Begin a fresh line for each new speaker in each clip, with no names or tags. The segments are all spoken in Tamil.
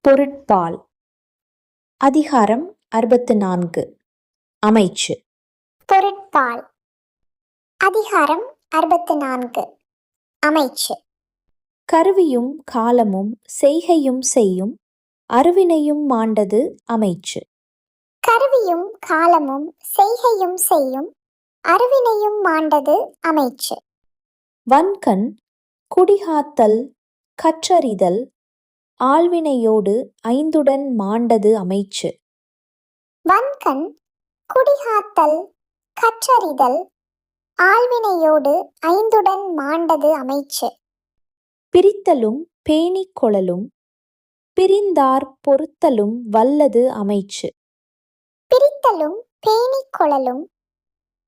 பொருட்பால். அதிகாரம் அறுபத்து நான்கு. அமைச்சு.
பொருட்பால். அதிகாரம் அறுபத்து நான்கு. அமைச்சு.
கருவியும் காலமும் செய்கையும் செய்யும் அருவினையும் மாண்டது அமைச்சு.
கருவியும் காலமும் செய்கையும் செய்யும் அருவினையும் மாண்டது அமைச்சு.
வன்கண் குடிகாத்தல் கற்றறிதல் ஆள்வினையோடு ஐந்துடன் மாண்டது அமைச்சு.
வன்கண் குடிகாத்தல் கற்றறிதல் ஆள்வினையோடு ஐந்துடன் மாண்டது அமைச்சு.
பிரித்தலும் பேணிக் கொளலும் பிரிந்தார் பொறுத்தலும் வல்லது அமைச்சு.
பிரித்தலும் பேணிக் கொளலும்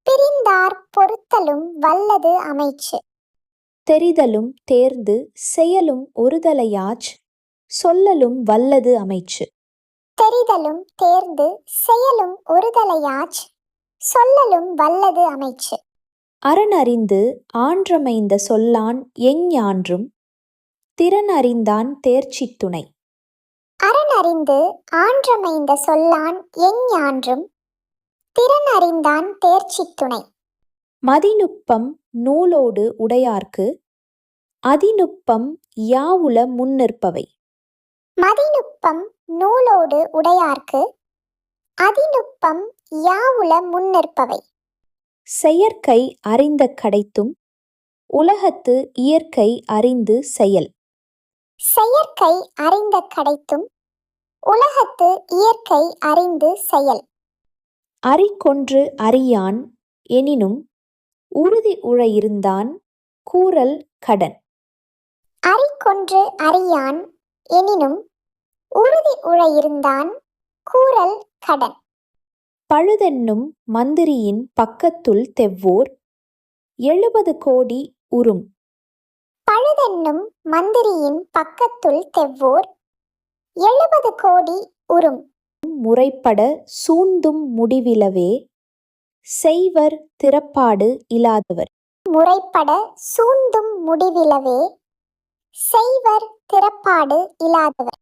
பிரிந்தார் பொறுத்தலும் வல்லது அமைச்சு.
தெரிதலும் தேர்ந்து செயலும் ஒருதலையாச் சொல்லலும் வல்லது அமைச்சு.
தெரிதலும் தேர்ந்து செயலும் ஒருதலையாச் சொல்லலும் வல்லது அமைச்சு.
அறனறிந்து ஆன்றமைந்த சொல்லான் எஞ்ஞான்றும் திறனறிந்தான் தேர்ச்சித் துணை
அறனறிந்து ஆன்றமைந்த சொல்லான் எஞ்ஞான்றும் திறனறிந்தான் தேர்ச்சித் துணை.
மதிநுட்பம் நூலோடு உடையார்க்கு அதிநுட்பம் யாவுல முன்னிற்பவை.
மதிநுட்பம் நூலோடு உடையார்க்கு அதிநுட்பம் யாவுல முன்னிற்பவை.
செயற்கை அறிந்த கடைத்தும் உலகத்து இயற்கை அறிந்து செயல்.
செயற்கை அறிந்த கடைத்தும் உலகத்து இயற்கை அறிந்து செயல்.
அறிகொன்று அறியான் எனினும் உறுதி உழையிருந்தான் கூறல் கடன்.
அறிகொன்று அறியான் எனினும் உறுதி உழையிருந்தான் கூறல் கடன்.
பழுதென்னும் மந்திரியின் பக்கத்துள் தெவ்வோர் எழுபது கோடி உறும்.
பழுதென்னும் மந்திரியின் பக்கத்துள் தெவ்வோர் எழுபது கோடி உறும்.
முறைப்பட சூழ்ந்தும் முடிவிலவே செய்வர் திறப்பாடு இலாதவர்.
முறைப்பட சூழ்ந்தும் முடிவிலவே செய்வர் திறப்பாடு இல்லாதவர்